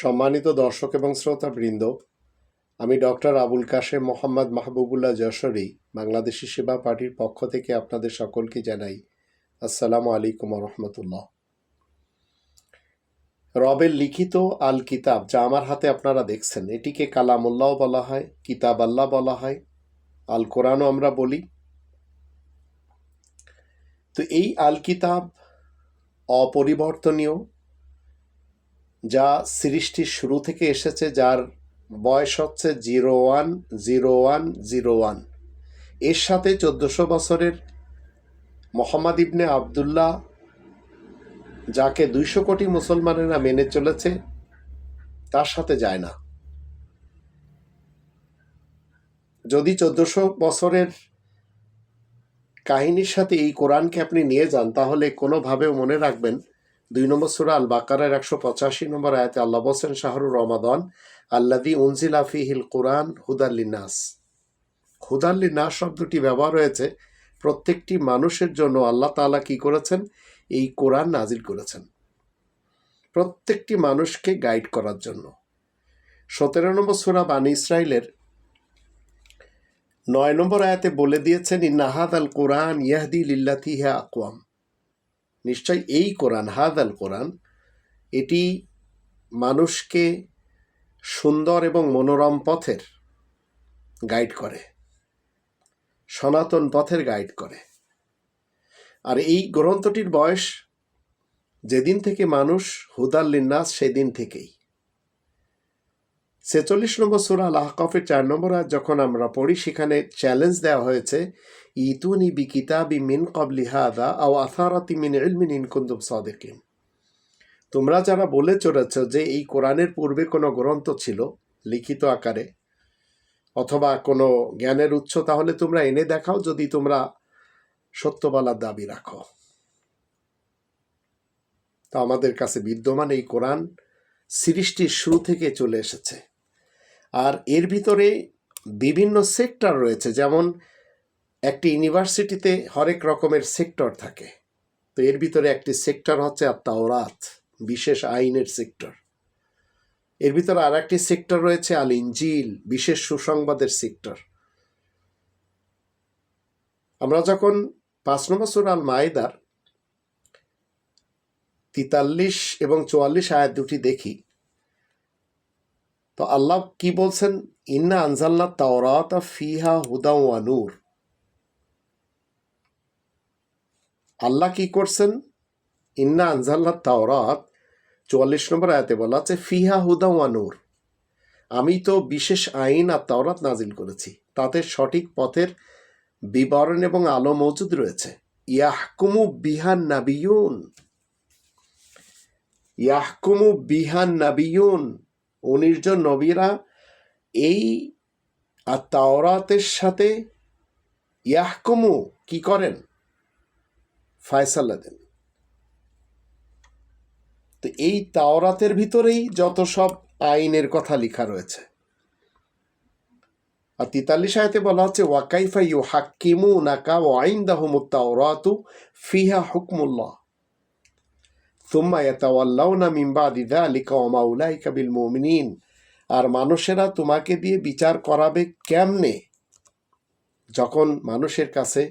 সম্মানিত দর্শক এবং শ্রোতাবৃন্দ, আমি ডক্টর আবুল কাশেম মোহাম্মদ মাহবুবুল্লাহ যশোরী, বাংলাদেশি সেবা পার্টির পক্ষ থেকে আপনাদের সকলকে জানাই আসসালামু আলাইকুম রহমতুল্লাহ। রবের লিখিত আল কিতাব যা আমার হাতে আপনারা দেখছেন, এটিকে কালামুল্লাহ বলা হয়, কিতাব আল্লাহ বলা হয়, আল কোরআনও আমরা বলি। তো এই আল কিতাব অপরিবর্তনীয় যা সৃষ্টির শুরু থেকে এসেছে, যার বয়স হচ্ছে zero one zero one zero one. এর সাথে চোদ্দশো বছরের মোহাম্মদ ইবনে আবদুল্লাহ, যাকে দুইশো কোটি মুসলমানেরা মেনে চলেছে, তার সাথে যায় না। যদি চোদ্দশো বছরের কাহিনীর সাথে এই কোরআনকে আপনি নিয়ে যান, তাহলে কোনোভাবেও মনে রাখবেন দুই নম্বর সুরা আল বাকারের একশো পঁচাশি নম্বর আয়াতে আল্লাহ বসেন শাহরুর রমাদন আল্লাদি উনজিল আফিহিল কোরআন হুদাল্লিনাস হুদাল্লিনাস শব্দটি ব্যবহার হয়েছে প্রত্যেকটি মানুষের জন্য আল্লাহ তাআলা কি করেছেন? এই কোরআন নাজিল করেছেন। প্রত্যেকটি মানুষকে গাইড করার জন্য। সতেরো নম্বর সুরা বানী ইসরায়েলের নয় নম্বর আয়াতে বলে দিয়েছেন ইন্নাহাদ আল কোরআন ইয়াহদি লিল্লাতি হ্যা আকওয়াম। নিশ্চয় এই কোরআন হাদ আল কোরআন, এটি মানুষকে সুন্দর এবং মনোরম পথের গাইড করে, সনাতন পথের গাইড করে। আর এই গ্রন্থটির বয়স যেদিন থেকে মানুষ হুদাল্লিন্নাস সেদিন থেকেই। ছেচল্লিশ নম্বর সুরা আল আহকফের চার নম্বর আজ যখন আমরা পড়ি, সেখানে চ্যালেঞ্জ দেওয়া হয়েছে, ইতুনি বি কিতাবি মিন কবলি হাদা আও আথারাতি মিন ইলমিন ইনকুন্দুম সাদেকিন। তোমরা যারা বলে চলেছ যে এই কোরআনের পূর্বে কোনো গ্রন্থ ছিল লিখিত আকারে অথবা কোনো জ্ঞানের উৎস, তাহলে তোমরা এনে দেখাও যদি তোমরা সত্য বলার দাবি রাখো। তা আমাদের কাছে বিদ্যমান এই কোরআন সৃষ্টির শুরু থেকে চলে এসেছে। আর এর ভিতরে বিভিন্ন সেক্টর রয়েছে, যেমন একটি ইউনিভার্সিটিতে হরেক রকমের সেক্টর থাকে। তো এর ভিতরে একটি সেক্টর হচ্ছে আত্মাওরাত, বিশেষ আইনের সেক্টর। এর ভিতরে আর একটি সেক্টর রয়েছে আল ইঞ্জিল বিশেষ সুসংবাদের সেক্টর। আমরা যখন পাঁচ নম্বর সুর আল মায়েদার তিতাল্লিশ এবং চুয়াল্লিশ আয়াত দুটি দেখি তো আল্লাহ কি বলছেন? ইন্না আনজাল্লা তাওরাত ফিহা হুদা ওয়া নূর। আল্লাহ কি করছেন? ইন্না আনজাল্লা তাওরাত চুয়াল্লিশ নম্বর আয়াতে বলা আছে, ফিহা হুদা ওয়া নূর। আমি তো বিশেষ আইন আর তাওরাত নাজিল করেছি। তাতে সঠিক পথের বিবরণ এবং আলো মজুদ রয়েছে। ইয়াহকুমু বিহান নাবিয়ুন। ইয়াহকুমু বিহান নাবিয়ুন। উনিশ জন নবীরা এই আর তাওরাতের সাথে ইয়াহকুমু কি করেন? ফায়সাল্লা দেন। তো এই তাওরাতের ভিতরেই যত সব আইনের কথা লেখা রয়েছে। আর তিতাল্লিশ আয়তে বলা হচ্ছে ওয়াকাইফা ইউ হাকিমু নাকা ও আইন দাহমুত তাওরাতু ফিহা হুকমুল্লাহ। সুম্মা ইয়াতাওয়াল্লাউনা মিন বাদি যালিকা ওয়া মা উলাইকা বিল মুমিনিন আর মানুষেরা তোমাকে দিয়ে বিচার করাবে কেমনে? যখন মানুষের কাছে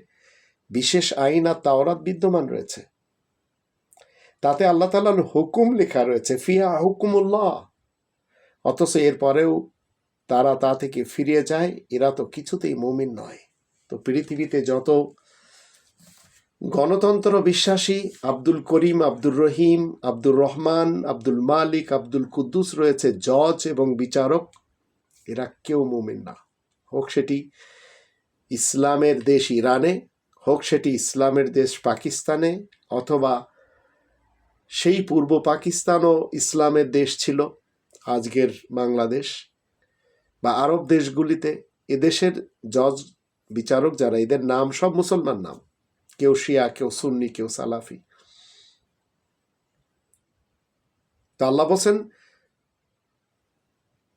বিশেষ আইন আর তাওরাত বিদ্যমান রয়েছে, তাতে আল্লাহ তালার হুকুম লেখা রয়েছে ফিয়া হুকুমুল্লাহ। অথচ এরপরেও তারা তা থেকে ফিরে যায়, এরা তো কিছুতেই মুমিন নয়। তো পৃথিবীতে যত গণতন্ত্র বিশ্বাসী আব্দুল করিম, আব্দুর রহিম, আব্দুর রহমান, আব্দুল মালিক, আব্দুল কুদ্দুস রয়েছে জজ এবং বিচারক। এরা কেউ মুমিন না। হোক সেটি ইসলামের দেশ ইরানে, হোক সেটি ইসলামের দেশ পাকিস্তানে, অথবা সেই পূর্ব পাকিস্তানও ইসলামের দেশ ছিল, আজকের বাংলাদেশ বা আরব দেশগুলিতে। এদেশের জজ, বিচারক যারা, এদের নাম সব মুসলমান নাম। কেউ শিয়া, কেউ সুন্নি, কেউ সালাফি। তা আল্লাহ বলছেন,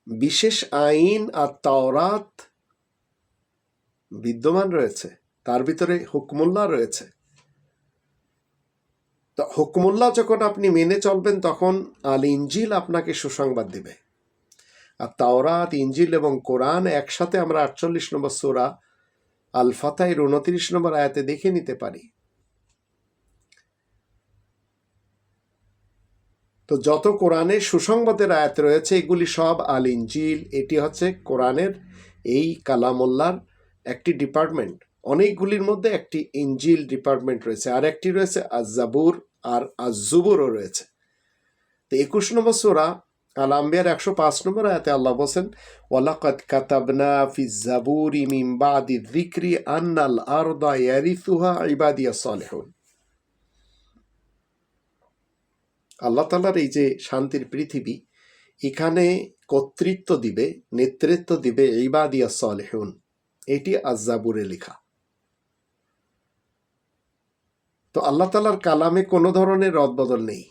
বিশেষ আইন আর তাওরাত বিদ্যমান রয়েছে, তার ভিতরে হুকমুল্লাহ রয়েছে। তো হুকমুল্লাহ যখন আপনি মেনে চলবেন, তখন আল ইঞ্জিল আপনাকে সুসংবাদ দিবে। আর তাওরাত ইঞ্জিল এবং কোরআন একসাথে আমরা আটচল্লিশ নম্বর সোরা আল ফাতাইর উনত্রিশ নম্বর আয়াতে দেখে নিতে পারি। তো যত কোরআনের সুসংবাদের আয়াত রয়েছে, এগুলি সব আল ইঞ্জিল এটি হচ্ছে কোরআনের এই কালামোল্লার একটি ডিপার্টমেন্ট। অনেকগুলির মধ্যে একটি ইঞ্জিল ডিপার্টমেন্ট রয়েছে, আর একটি রয়েছে আজাবুর আর আজুবুরও রয়েছে। তো একুশ নম্বর সোরা আল আম্বিয়ার একশো পাঁচ নম্বর আয়াতে আল্লাহ বলছেন, ওয়ালাকাদ কাতাবনা ফি জাবুরি মিন বাদি আন্নাল আরদা ইয়ারিসুহা ইবাদিয়া সালেহুন। আল্লাহ তালার এই যে শান্তির পৃথিবী, এখানে কর্তৃত্ব দিবে, নেতৃত্ব দিবে ইবাদিয়া সালেহুন। এটি আজাবুরে লেখা। তো আল্লাহ তালার কালামে কোনো ধরনের রদবদল নেই।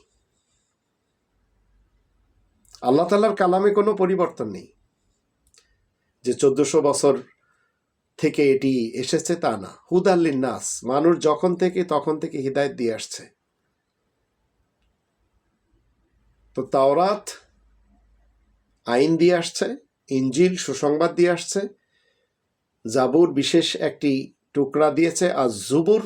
আল্লাহ তালার কালামে কোনো পরিবর্তন নেই। যে চোদ্দশো বছর থেকে এটি এসেছে তা না। হুদাল্লিন নাস মানুষ যখন থেকে তখন থেকে হৃদায়ত দিয়ে আসছে। তো তাওরাত আইন দিয়ে আসছে ইঞ্জিল সুসংবাদ দিয়ে আসছে, জাবুর বিশেষ একটি টুকরা দিয়েছে, আর জুবুর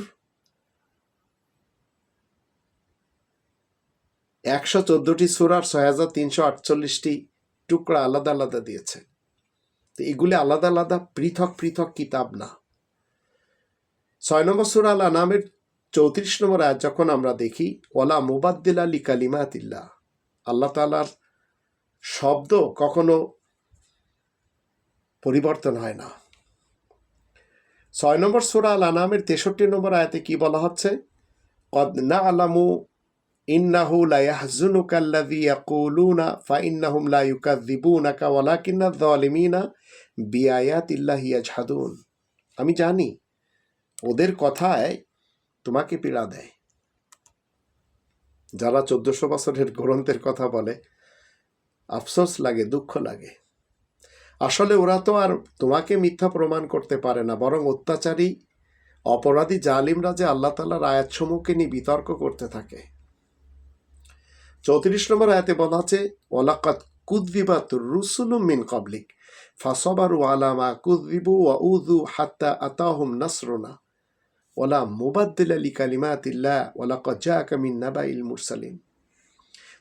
একশো চোদ্দটি সুরার ছয় হাজার তিনশো আটচল্লিশটি টুকরা আলাদা আলাদা দিয়েছে। তো এগুলি আলাদা আলাদা, পৃথক পৃথক কিতাব না। ছয় নম্বর সুরা আল আনামের চৌত্রিশ নম্বর আয়াত যখন আমরা দেখি ওলা মুবাদ্দিল আলী কালিমাতিল্লাহ, আল্লাহ তালার শব্দ কখনো পরিবর্তন হয় না। ছয় নম্বর সুরা আল আনামের তেষট্টি নম্বর আয়াতে কি বলা হচ্ছে? কদ না আলামু ইন্নাহু লা ইয়াহজুনুকা আল্লাযী ইয়াকুলুনা ফাইন্নাহুম লা ইউকাযযিবুনাকা ওয়ালাকিন্না যালিমিনা বিআয়াতিল্লাহি ইয়াজহাদুন আমি জানি, ওদের কথায় তোমাকে পীড়া দেয়। যারা চোদ্দশো বছরের গ্রন্থের কথা বলে, আফসোস লাগে, দুঃখ লাগে। আসলে ওরা তো আর তোমাকে মিথ্যা প্রমাণ করতে পারে না, বরং অত্যাচারী, অপরাধী জালিমরা যে আল্লাহ তালার আয়াতসমূহকে নিয়ে বিতর্ক করতে থাকে। চৌত্রিশ নম্বর আয়াতে বলা আছে ওলাকাত কুদ্দিবাত রুসুলুম মিন কাবলিক ফাসবারু আলামা কুদ্দিবু ওয়া উদু হাত্তা আতাহুম নাসরুনা। ওলা মুবাদ্দিল আলী কালিমাতিল্লাহ ওলাকাত জাআকা নাবা ইল মুরসালিন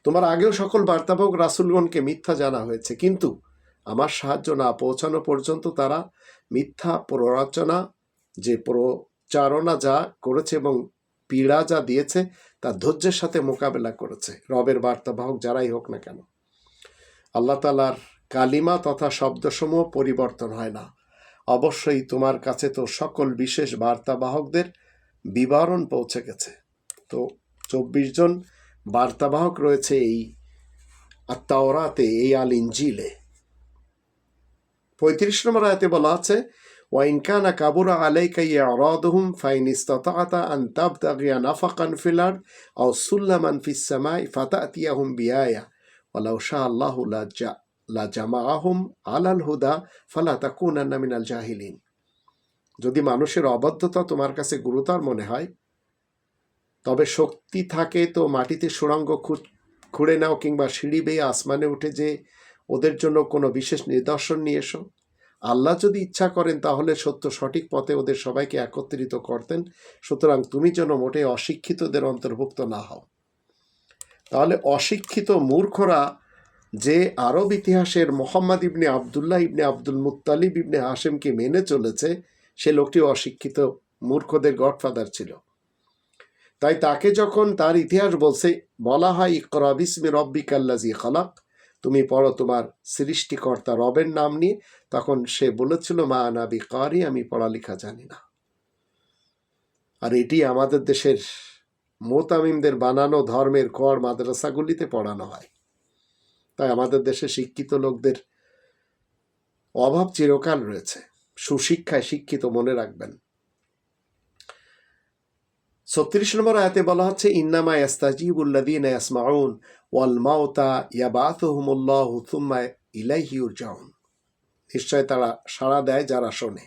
তোমার আগেও সকল বার্তাবক রাসুলগণকে মিথ্যা জানা হয়েছে, কিন্তু আমার সাহায্য না পৌঁছানো পর্যন্ত তারা মিথ্যা প্ররচনা, যে প্রচারণা যা করেছে এবং পীড়া যা দিয়েছে তা ধৈর্যের সাথে মোকাবেলা করেছে। রবের বার্তাবাহক যারাই হোক না কেন। আল্লাহ তালার কালিমা তথা শব্দসমূহ পরিবর্তন হয় না। অবশ্যই তোমার কাছে তো সকল বিশেষ বার্তাবাহকদের বিবরণ পৌঁছে গেছে। তো চব্বিশ জন বার্তাবাহক রয়েছে এই আত্মাওরাতে, এই আল ইঞ্জিলে পঁয়ত্রিশ নম্বর আয়াতে বলা আছে وإن كان كبر عليك إعراضهم فإن استطعت أن تبتغي نفقا في الأرض أو سلما في السماء فتأتيهم بآية ولو شاء الله لج- لجمعهم على الهدى فلا تكونن من الجاهلين যদি মানুষের অবদ্ধতা তোমার কাছে গুরুতর মনে হয় তবে শক্তি থাকে তো মাটিতে সুড়ঙ্গ খু- খুঁড়ে নাও কিংবা সিঁড়ি বেয়ে আসমানে উঠে যে ওদের জন্য কোনো বিশেষ নিদর্শন নিয়ে এসো আল্লাহ যদি ইচ্ছা করেন, তাহলে সত্য সঠিক পথে ওদের সবাইকে একত্রিত করতেন। সুতরাং তুমি যেন মোটে অশিক্ষিতদের অন্তর্ভুক্ত না হও। তাহলে অশিক্ষিত মূর্খরা যে আরব ইতিহাসের Muhammad ibn Abdullah ibn Abdul Muttalib ibn হাসেমকে মেনে চলেছে, সে লোকটি অশিক্ষিত মূর্খদের গডফাদার ছিল। তাই তাকে যখন তার ইতিহাস বলছে, বলা হয় ইকরা বিসমি রব্বিকাল্লাজি খালাক তুমি পড়ো তোমার সৃষ্টিকর্তা রবের নাম নিয়ে তখন সে বলেছিল, মা আনাবি কারি আমি পড়ালেখা জানি না। আর এটি আমাদের দেশের মোতামিমদের বানানো ধর্মের কর মাদ্রাসাগুলিতে পড়ানো হয়। তাই আমাদের দেশে শিক্ষিত লোকদের অভাব চিরকাল রয়েছে। সুশিক্ষায় শিক্ষিত মনে রাখবেন। ছত্রিশ নম্বর আয়াতে বলা হচ্ছে, ইন্নামা ইয়াস্তাজিবুল্লাদিন ইয়াসমাউন ওয়াল মাউতা ইয়াবাতুহুমুল্লাহু থুম্মা ইউরজাউন। নিশ্চয় তারা সাড়া দেয় যারা শোনে।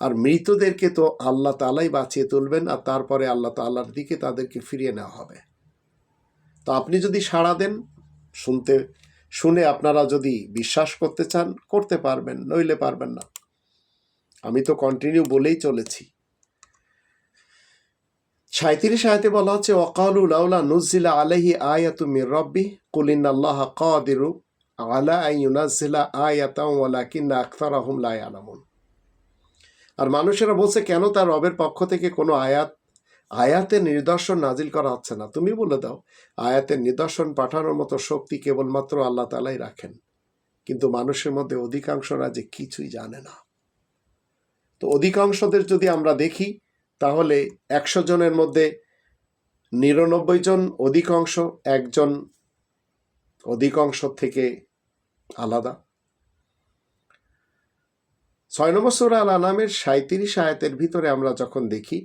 আর মৃতদেরকে তো আল্লাহ তালাই বাঁচিয়ে তুলবেন আর তারপরে আল্লাহ তাল্লাহর দিকে তাদেরকে ফিরিয়ে নেওয়া হবে। তো আপনি যদি সাড়া দেন, শুনতে, শুনে আপনারা যদি বিশ্বাস করতে চান, করতে পারবেন, নইলে পারবেন না। আমি তো কন্টিনিউ বলেই চলেছি। সাঁত্রিশ আয়াতে বলা হচ্ছে ওকালু লাউলা নুজিলা আলাইহি আয়াতু রব্বি কুলিন আল্লাহ কাদিরু আলা ইউনাজিলা আয়াতাও ওয়ালাকিন্না আকতারাহুম লা ইয়ালামুন আর মানুষেরা বলছে, কেন তার রবের পক্ষ থেকে কোনো আয়াত, আয়াতের নিদর্শন নাজিল করা হচ্ছে না? তুমি বলে দাও, আয়াতের নিদর্শন পাঠানোর মতো শক্তি কেবলমাত্র আল্লাহ তালাই রাখেন। কিন্তু মানুষের মধ্যে অধিকাংশরা যে কিছুই জানে না। তো অধিকাংশদের যদি আমরা দেখি, তাহলে একশো জনের মধ্যে নিরানব্বই জন অধিকাংশ একজন অধিকাংশ থেকে আলাদা। ছয় নম্বর সুরা আল আনামের সাঁত্রিশ আয়াতের ভিতরে আমরা যখন দেখি,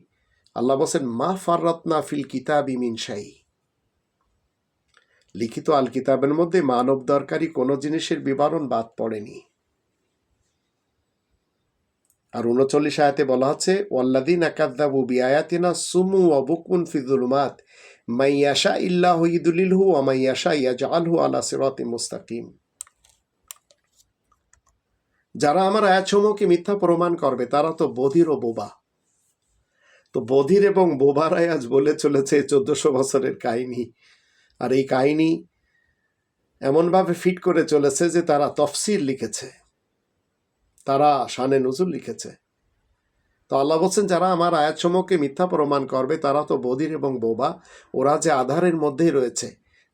আল্লাহ বলছেন, মা ফাররত্না ফিল কিতাব ইমিন শাহী লিখিত আল কিতাবের মধ্যে মানব দরকারি কোনো জিনিসের বিবরণ বাদ পড়েনি। আর উনচল্লিশ আয়াতে বলা হচ্ছে ওয়াল্লাদিন আকাদ্দাবু বিআয়াতিনা সুমু অবুকুন ফিজুলুমাত মাইয়াশা ইল্লাহ ইদুলিলহু আমাইয়াশা ইয়াজআলহু আলা সিরাতি মুস্তাকিম যারা আমার আয়াতসমূহকে মিথ্যা প্রমাণ করবে, তারা তো বধির ও বোবা। তো বধির এবং বোবারাই আজ বলে চলেছে চোদ্দশো বছরের কাহিনী। আর এই কাহিনী এমনভাবে ফিট করে চলেছে যে তারা তফসির লিখেছে। তারা শানে নজুল লিখেছে। তো আল্লাহ বলছেন, যারা আমার আয়াতসমূহকে মিথ্যা প্রমাণ করবে, তারা তো বধির এবং বোবা। ওরা যে আধারের মধ্যেই রয়েছে,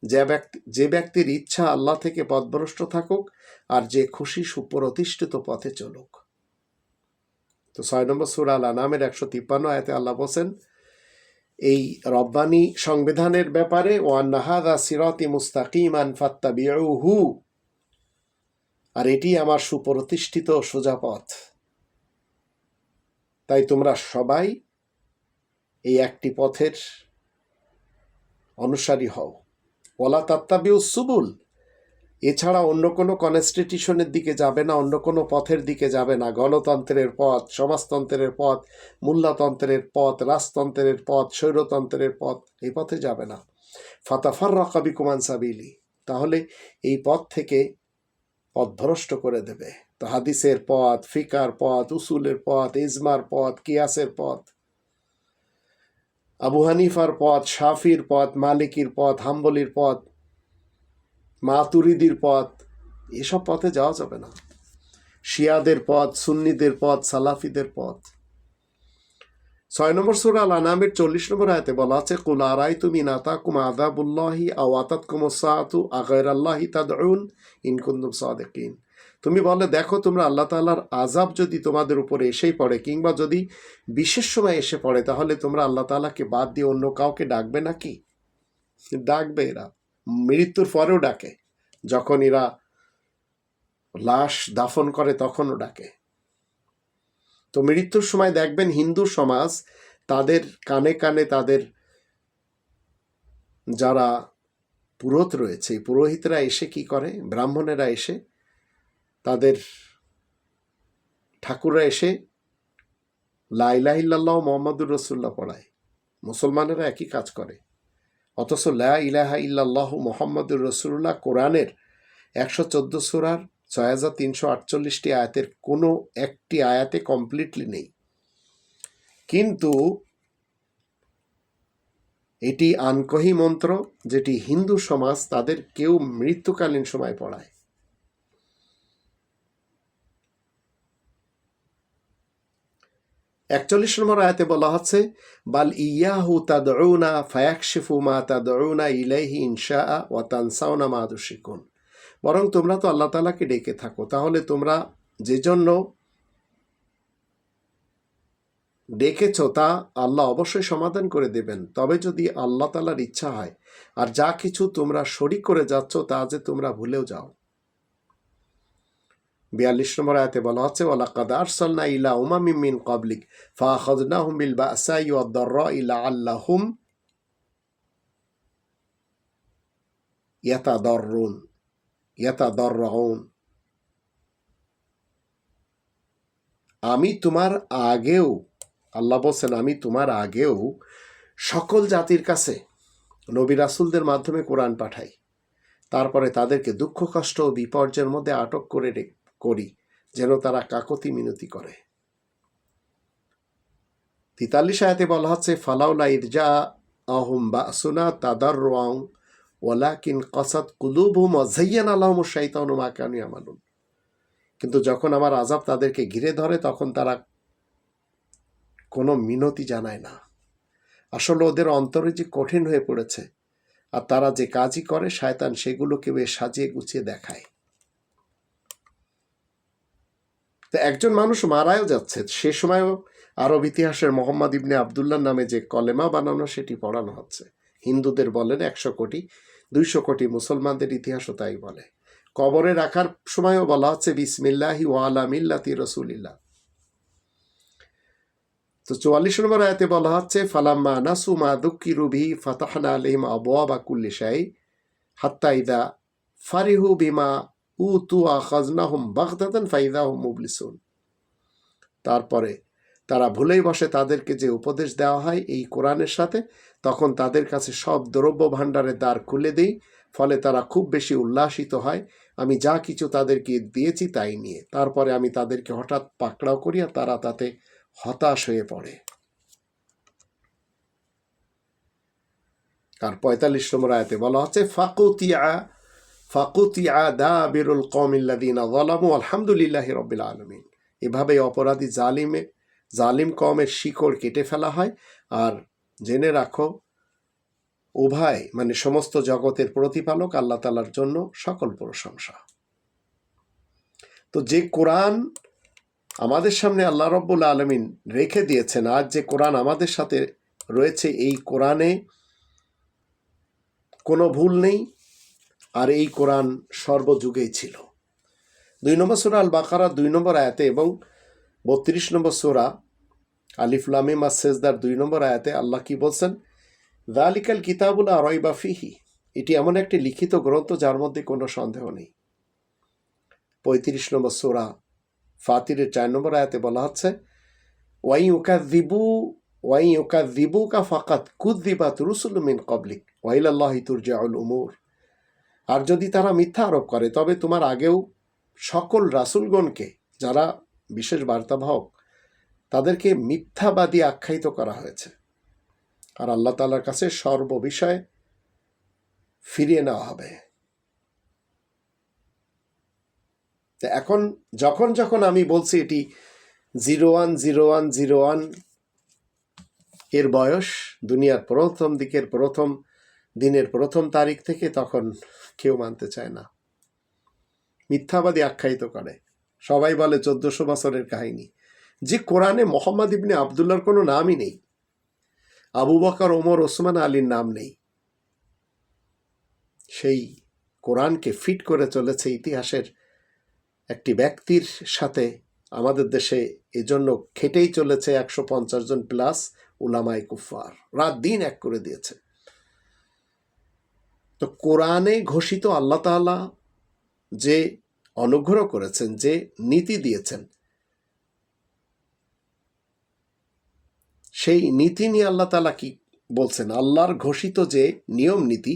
যে ব্যক্তি যে ব্যক্তির ইচ্ছা আল্লাহ থেকে পথভ্রষ্ট থাকুক আর যে খুশি সুপ্রতিষ্ঠিত পথে চলুক। তো ছয় নম্বর সুরা আল নামের একশো তিপ্পান্ন আয়তে আল্লাহ বলছেন, এই রব্বানি সংবিধানের ব্যাপারে ওয়ান নাহাদা সিরতি মুস্তাকিম আন ফাত্তা হু আর এটি আমার সুপ্রতিষ্ঠিত সোজা পথ। তাই তোমরা সবাই এই একটি পথের অনুসারী হও। ওলা তাত্তাবিউ সুবুল এছাড়া অন্য কোনো কনস্টিটিউশনের দিকে যাবে না, অন্য কোনো পথের দিকে যাবে না। গণতন্ত্রের পথ, সমাজতন্ত্রের পথ, মূল্যতন্ত্রের পথ, রাজতন্ত্রের পথ, স্বৈরতন্ত্রের পথ এই পথে যাবে না। ফাতাফার রকাবি কুমান সাবিলি। তাহলে এই পথ থেকে পথভ্রষ্ট করে দেবে। তো হাদিসের পথ, ফিকার পথ, উসুলের পথ, ইজমার পথ, কিয়াসের পথ, আবু হানিফার পথ, শাফির পথ, মালিকির পথ, হাম্বলির পথ মাতুরিদির পথ, এসব পথে যাওয়া যাবে না। শিয়াদের পথ, সুন্নিদের পথ, সালাফিদের পথ। ছয় নম্বর সুরা আল আনামের চল্লিশ নম্বর আয়তে বলা আছে, কুল আরাই তুমি নাতা কুম আদাবুল্লাহি আও আতাত কুমসাতু আগের আল্লাহি তাদউন ইনকুন্দুম সাদেকিন। তুমি বলে দেখো, তোমরা আল্লাহ তাল্লাহর আজাব যদি তোমাদের উপরে এসেই পড়ে, কিংবা যদি বিশেষ সময় এসে পড়ে, তাহলে তোমরা আল্লাহ তালাকে বাদ দিয়ে অন্য কাউকে ডাকবে নাকি? ডাকবে এরা। মৃত্যুর পরেও ডাকে। যখন এরা লাশ দাফন করে, তখনও ডাকে। তো মৃত্যুর সময় দেখবেন হিন্দু সমাজ তাদের কানে কানে তাদের যারা পুরোহিত রয়েছে পুরোহিতরা এসে কি করে? ব্রাহ্মণেরা এসে তাদের ঠাকুররা এসে লাইলাহিল্লাহ মোহাম্মদুর রসুল্লাহ পড়ায়। মুসলমানেরা একই কাজ করে। অথচ লা ইলাহা মোহাম্মদ মোহাম্মদুর রসুল্লাহ কোরআনের একশো চোদ্দ সুরার ছয় হাজার তিনশো আটচল্লিশটি আয়াতের কোনো একটি আয়াতে কমপ্লিটলি নেই। কিন্তু এটি আনকহি মন্ত্র যেটি হিন্দু সমাজ তাদের কেউ মৃত্যুকালীন সময় পড়ায়। একচল্লিশ নম্বর আয়াতে বলা হচ্ছে, বাল ইয়াহু তাদউনা ফায়াকশিফু মা তাদউনা ইলাইহি ইনশা ওয়া তানসাউনা মা দুশিকুন বরং তোমরা তো আল্লাহ তালাকে ডেকে থাকো, তাহলে তোমরা যে জন্য ডেকেছ তা আল্লাহ অবশ্যই সমাধান করে দেবেন। তবে যদি আল্লাহ তালার ইচ্ছা হয়, আর যা কিছু তোমরা শরিক করে যাচ্ছ তা যে তোমরা ভুলেও যাও। বিয়াল্লিশ নম্বর আয়াতে বলা হচ্ছে, ওয়ালাকাদ আরসালনা ইলা উমামিম মিন ক্বাবলিক, ফাআখাযনাহুম বিল বাসাই ওয়াদ দাররা ইলা আল্লাহুম ইয়াতাদাররুন, ইয়াতাদাররাউন। আমি তোমার আগেও, আল্লাহ বলছেন, আমি তোমার আগেও সকল জাতির কাছে নবী রাসুলদের মাধ্যমে কোরআন পাঠাই। তারপরে তাদেরকে দুঃখ, কষ্ট ও বিপর্যয়ের মধ্যে আটক করে রে- করি, যেন তারা কাকতি মিনতি করে। তিতাল্লিশ আয়াতে বলা হচ্ছে, ফালাউলা ইরজা আহম বাসুনা তাদার রং ওয়ালাকিন কসাদ কুলুবহুম অজাইয়ান আল্লাহম শাইতান মা কানু আমালুন কিন্তু যখন আমার আজাব তাদেরকে ঘিরে ধরে, তখন তারা কোনো মিনতি জানায় না। আসলে ওদের অন্তরে যে কঠিন হয়ে পড়েছে, আর তারা যে কাজই করে, শায়তান সেগুলোকে বেশ সাজিয়ে গুছিয়ে দেখায়। তো একজন মানুষ মারাও যাচ্ছে। সে সময়ও আরব ইতিহাসের মোহাম্মদ ইবনে আবদুল্লাহ নামে যে কলেমা বানানো, সেটি পড়ানো হচ্ছে। হিন্দুদের বলেন একশো কোটি, দুইশো কোটি মুসলমানদের ইতিহাসও তাই বলে। কবরে রাখার সময়ও বলা হচ্ছে, বিসমিল্লাহি ওয়ালা মিল্লাতি রসুলিল্লাহ। তো চুয়াল্লিশ নম্বর আয়াতে বলা হচ্ছে, ফালাম্মা নাসু মা দুঃখী রুবি ফাতাহনা আলিম আবুয়া বা কুল্লিশাই হাত্তা ইদা ফারিহু বিমা উতু মুবলিসুন। তারপরে তারা ভুলেই বসে তাদেরকে যে উপদেশ দেওয়া হয় এই কোরআনের সাথে, তখন তাদের কাছে সব দ্রব্য ভাণ্ডারের দ্বার খুলে দেই, ফলে তারা খুব বেশি উল্লাসিত হয়, আমি যা কিছু তাদেরকে দিয়েছি তাই নিয়ে। তারপরে আমি তাদেরকে হঠাৎ পাকড়াও করি আর তারা তাতে হতাশ হয়ে পড়ে। আর পঁয়তাল্লিশ নম্বর আয়াতে বলা হচ্ছে ফাকুতিয়া আলমিন। এভাবে অপরাধী জালিমে, জালিম কমের শিকড় কেটে ফেলা হয়। আর জেনে রাখো, উভয় মানে সমস্ত জগতের প্রতিপালক আল্লাহ তালার জন্য সকল প্রশংসা। তো যে কোরআন আমাদের সামনে আল্লাহ রব্বুল আলমিন রেখে দিয়েছেন আজ যে কোরআন আমাদের সাথে রয়েছে, এই কোরআনে কোনো ভুল নেই। আর এই কোরআন সর্বযুগেই ছিল। দুই নম্বর সোরা আল বাকারা দুই নম্বর আয়াতে এবং বত্রিশ নম্বর সোরা সুরা আলিফুলামিম সেজদার দুই নম্বর আয়াতে আল্লাহ কি বলছেন? দালিকাল কিতাবুল আরইবা ফিহি। এটি এমন একটি লিখিত গ্রন্থ যার মধ্যে কোনো সন্দেহ নেই। পঁয়ত্রিশ নম্বর সোরা ফাতিরের চার নম্বর আয়াতে বলা হচ্ছে ওয়াই ওকা দিবু ওয়াই ওকা দিবু কা ফাকাত কুদ্দিবাত রুসুল মিন কবলিক ওয়াইল আল্লাহ তুরজাউল উমুর। আর যদি তারা মিথ্যা আরোপ করে, তবে তোমার আগেও সকল রাসুলগণকে, যারা বিশেষ বার্তাবাহক, তাদেরকে মিথ্যাবাদী আখ্যায়িত করা হয়েছে। আর আল্লাহ তালার কাছে সর্ববিষয়ে ফিরিয়ে নেওয়া হবে। তো এখন যখন যখন আমি বলছি এটি zero one zero one zero ওয়ানের বয়স, দুনিয়ার প্রথম দিকের প্রথম দিনের প্রথম তারিখ থেকে তখন কেউ মানতে চায় না। মিথ্যাবাদী আখ্যায়িত করে। সবাই বলে চোদ্দশো বছরের কাহিনী। যে কোরআনে মোহাম্মদ ইবনে আবদুল্লার কোনো নামই নেই। আবু বকর, ওমর, ওসমান, আলীর নাম নেই। সেই কোরআনকে ফিট করে চলেছে ইতিহাসের একটি ব্যক্তির সাথে। আমাদের দেশে এজন্য খেটেই চলেছে একশো পঞ্চাশ জন প্লাস উলামাই কুফার রাত দিন এক করে দিয়েছে। তো কোরআনে ঘোষিত আল্লাহ তাআলা যে অনুগ্রহ করেছেন, যে নীতি দিয়েছেন, সেই নীতি নিয়ে আল্লাহ তালা কি বলছেন? আল্লাহর ঘোষিত যে নিয়ম নীতি,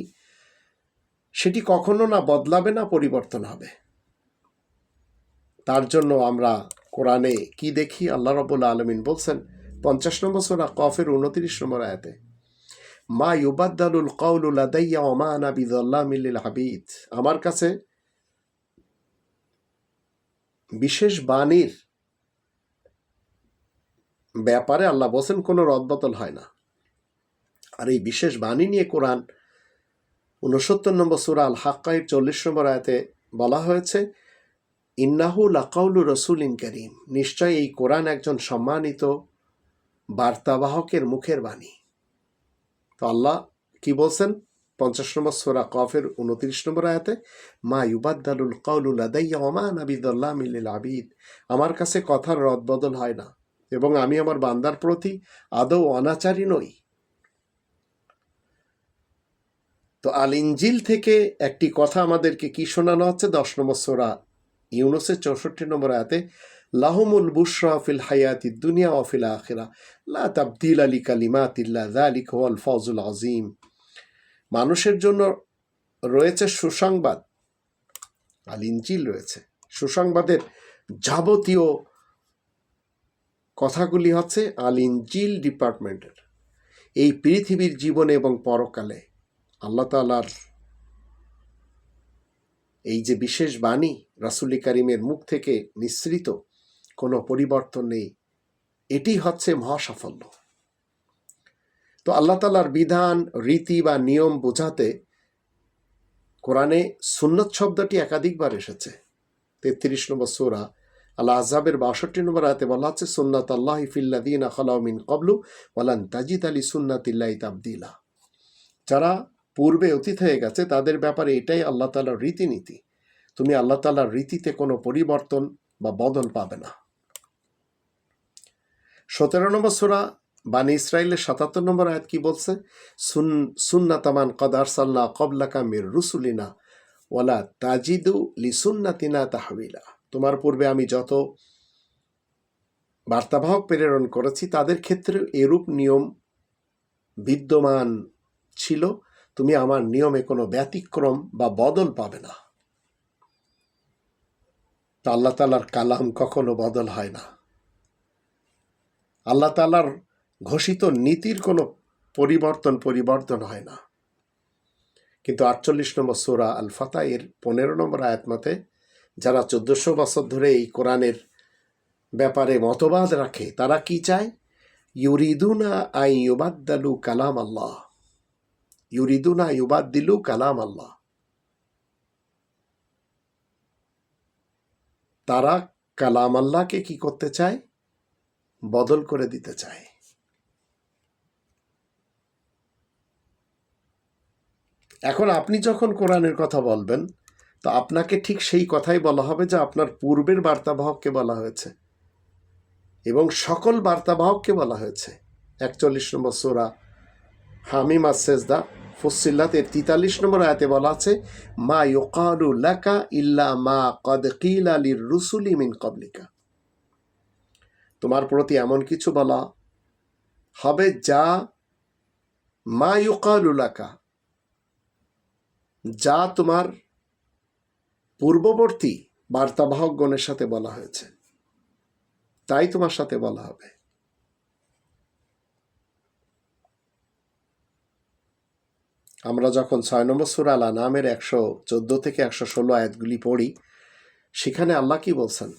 সেটি কখনো না বদলাবে না পরিবর্তন হবে। তার জন্য আমরা কোরআনে কি দেখি? আল্লাহ রবুল্লা আলমিন বলছেন, পঞ্চাশ নম্বর সোরা কফের উনত্রিশ নম্বর আয়াতে মা ইউবাদ্দালুল কৌলুল আদাইয়া ওমা আনাবিদুল্লাহ মিল্লিল হাবিদ আমার কাছে বিশেষ বাণীর ব্যাপারে আল্লাহ বলছেন, কোনো রদবদল হয় না। আর এই বিশেষ বাণী নিয়ে কোরআন উনসত্তর নম্বর সুরা আল হাক্কাইব চল্লিশ নম্বর আয়াতে বলা হয়েছে, ইন্নাহু লাকাউলু রসুল ইন করিম। নিশ্চয় এই কোরআন একজন সম্মানিত বার্তাবাহকের মুখের বাণী। তো আল্লাহ কি বলছেন? পঞ্চাশ নম্বর সোরা কফের উনত্রিশ নম্বর আয়াতে, মা ইউবাদ্দালুল কাউলুল আদাইয়া ওমা নাবিদুল্লাহ মিল্লিল আবিদ। আমার কাছে কথার রদবদল হয় না এবং আমি আমার বান্দার প্রতি আদৌ অনাচারী নই। তো আল ইঞ্জিল থেকে একটি কথা আমাদেরকে কি শোনানো হচ্ছে? দশ নম্বর সোরা ইউনুসের চৌষট্টি নম্বর আয়াতে লাহমুল বুশরা ফিল হায়াতি দুনিয়া অফিল আখিরা। লা তাবদিল আলী কালিমাতিল্লা জালিক ওয়াল ফজুল আজিম মানুষের জন্য রয়েছে সুসংবাদ। আল ইঞ্জিল রয়েছে। সুসংবাদের যাবতীয় কথাগুলি হচ্ছে আল ইঞ্জিল ডিপার্টমেন্টের। এই পৃথিবীর জীবনে এবং পরকালে আল্লাহ তালার এই যে বিশেষ বাণী রাসুলি করিমের মুখ থেকে নিঃসৃত কোনো পরিবর্তন নেই। এটি হচ্ছে মহাসাফল্য। তো আল্লাহ তালার বিধান, রীতি বা নিয়ম বোঝাতে কোরআনে সুন্নত শব্দটি একাধিকবার এসেছে। তেত্রিশ নম্বর সোরা আল্লাহ আজাবের বাষট্টি নম্বর আয়তে বলা হচ্ছে সুন্নাত আল্লাহ ফিল্লাদিন আখলাউমিন কবলু ওয়ালান তাজিদ আলী সুন্নাতিল্লাহ তাবদিলা। যারা পূর্বে অতীত হয়ে গেছে, তাদের ব্যাপারে এটাই আল্লাহ তালার রীতিনীতি। তুমি আল্লাহ তালার রীতিতে কোনো পরিবর্তন বা বদল পাবে না। সতেরো নম্বর সোরা বানি ইসরায়েলের সাতাত্তর নম্বর আয়াত কি বলছে? সুন সুন্নাতামান কদার সাল্লাহ কবলাকা মির রুসুলিনা ওয়ালা তাজিদু লি সুন্নাতিনা তাহবিলা তোমার পূর্বে আমি যত বার্তাবাহক প্রেরণ করেছি, তাদের ক্ষেত্রে এরূপ নিয়ম বিদ্যমান ছিল। তুমি আমার নিয়মে কোনো ব্যতিক্রম বা বদল পাবে না। আল্লাহ তালার কালাম কখনো বদল হয় না। আল্লাহ তালার ঘোষিত নীতির কোনো পরিবর্তন পরিবর্তন হয় না। কিন্তু আটচল্লিশ নম্বর সোরা আল ফাতা এর পনেরো নম্বর আয়াত মতে, যারা চোদ্দশো বছর ধরে এই কোরআনের ব্যাপারে মতবাদ রাখে, তারা কি চায়? ইউরিদুনা আই ইউবাদ্দালু কালাম আল্লাহ। ইউরিদুনা ইউবাদ্দিলু কালাম আল্লাহ। তারা কালাম আল্লাহকে কি করতে চায়? বদল করে দিতে চায় এখন আপনি যখন কোরআনের কথা বলবেন, তো আপনাকে ঠিক সেই কথাই বলা হবে যে আপনার পূর্বের বার্তাবাহককে বলা হয়েছে এবং সকল বার্তাবাহককে বলা হয়েছে। একচল্লিশ নম্বর সোরা হামিম সেজদা ফুসিল্লাতের তিতাল্লিশ নম্বর আয়াতে বলা আছে, মা ইউকালু লাকা ইল্লা মা কদ কিল আলির রুসুলি মিন কবলিকা। তোমার প্রতি এমন কিছু বলা হবে যা মা ইউকালু লাকা, যা তোমার পূর্ববর্তী বার্তাবাহকগণের সাথে বলা হয়েছে। তাই তোমার সাথে বলা হবে। আমরা যখন ছয় নম্বর সুরালা নামের একশো চোদ্দ থেকে একশো ষোলো আয়াতগুলি পড়ি, সেখানে আল্লাহ কি বলছেন?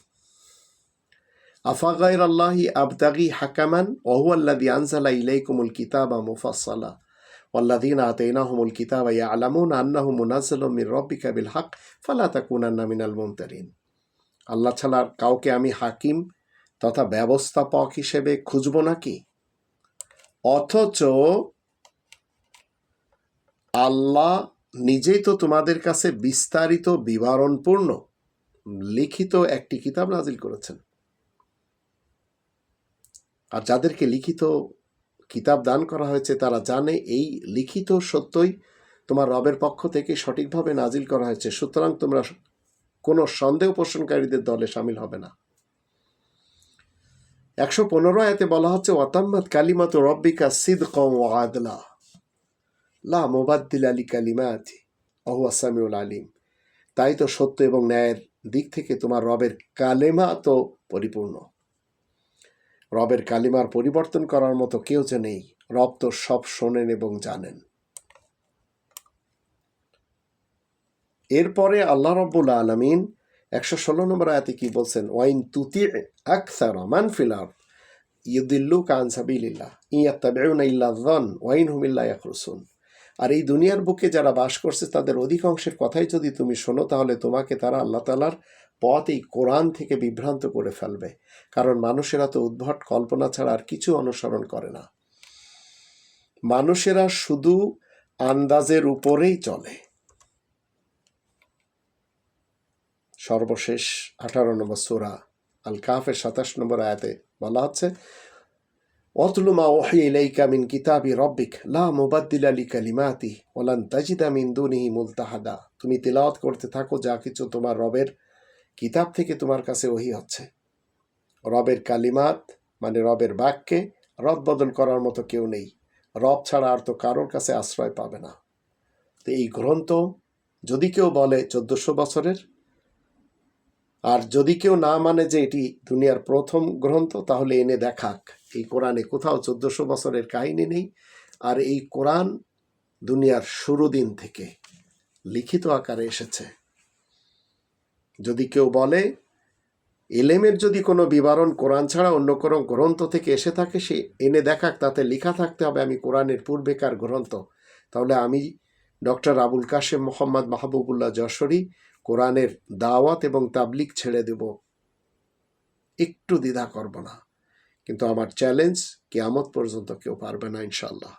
আফাগাইর আল্লাহি আবদাগি হাকামান ওহু আল্লাদি আনজালা ইলাইকুমুল কিতাবা মুফাসালা والذين آتيناهم الكتاب يعلمون أنه منزل من ربك بالحق فلا تكونن من الممترين আল্লাহ ছাড়া কাউকে আমি হাকিম তথা ব্যবস্থাপক হিসেবে খুঁজব নাকি অথচ আল্লাহ নিজেই তো তোমাদের কাছে বিস্তারিত বিবরণপূর্ণ লিখিত একটি কিতাব নাজিল করেছেন আর যাদেরকে লিখিত কিতাব দান করা হয়েছে, তারা জানে এই লিখিত সত্যই তোমার রবের পক্ষ থেকে সঠিকভাবে নাজিল করা হয়েছে। সুতরাং তোমরা কোনো সন্দেহ পোষণকারীদের দলে সামিল হবে না। একশো পনেরো এতে বলা হচ্ছে ওয়াতাম্মাদ কালিমাত রব্বিকা সিদ কম আদলা। লা মোবাদ্দিল আলী কালিমাতি অহু আসামিউল আলিম। তাই তো সত্য এবং ন্যায়ের দিক থেকে তোমার রবের কালেমা তো পরিপূর্ণ। রবের কালিমার পরিবর্তন করার মতো কেউ যে নেই। রব তো সব শোনেন এবং জানেন। এরপরে আল্লাহ রব্বুল আলমিন একশো ষোলো নম্বর আয়াতে কি বলছেন? ওয়াইন তুতি আকসার মান ফিলার ইউদিল্লু কান সাবিল্লাহ ইয়াত্তাবিউনা যন ওয়াইন হুমিল্লা ইয়াখরুসুন। আর এই দুনিয়ার বুকে যারা বাস করছে তাদের অধিকাংশের কথাই যদি তুমি শোনো তাহলে তোমাকে তারা আল্লাহ তালার পথ এই কোরআন থেকে বিভ্রান্ত করে ফেলবে, কারণ মানুষেরা তো উদ্ভট কল্পনা ছাড়া আর কিছু অনুসরণ করে না। মানুষেরা শুধু আন্দাজের উপরেই চলে। সর্বশেষ আঠারো নম্বর সোরা আল কাফের সাতাশ নম্বর আয়াতে বলা হচ্ছে, অতলু মা ওহি মিন কিতাবি রব্বিক, লা মুবাদ্দিলা লি কালিমাতি ওয়ালান তাজিদা মিন দুনিহি মুলতাহাদা। তুমি তিলাওয়াত করতে থাকো যা কিছু তোমার রবের কিতাব থেকে তোমার কাছে ওহি হচ্ছে। রবের কালিমাত মানে রবের বাক্যে, রদ বদল করার মতো কেউ নেই। রব ছাড়া আর তো কারোর কাছে আশ্রয় পাবে না। তো এই গ্রন্থ যদি কেউ বলে চোদ্দশো বছরের, আর যদি কেউ না মানে যে এটি দুনিয়ার প্রথম গ্রন্থ, তাহলে এনে দেখাক। এই কোরআনে কোথাও চোদ্দশো বছরের কাহিনী নেই। আর এই কোরআন দুনিয়ার শুরু দিন থেকে লিখিত আকারে এসেছে। যদি কেউ বলে, এলেমের যদি কোনো বিবরণ কোরআন ছাড়া অন্য কোনো গ্রন্থ থেকে এসে থাকে, সে এনে দেখাক, তাতে লেখা থাকতে হবে, আমি কোরআনের পূর্বেকার গ্রন্থ। তাহলে আমি ডক্টর আবুল কাশেম মোহাম্মদ মাহবুবুল্লাহ যশোরী কোরআনের দাওয়াত এবং তাবলিক ছেড়ে দেব। একটু দ্বিধা করব না, কিন্তু আমার চ্যালেঞ্জ কেয়ামত পর্যন্ত কেউ পারবে না ইনশাল্লাহ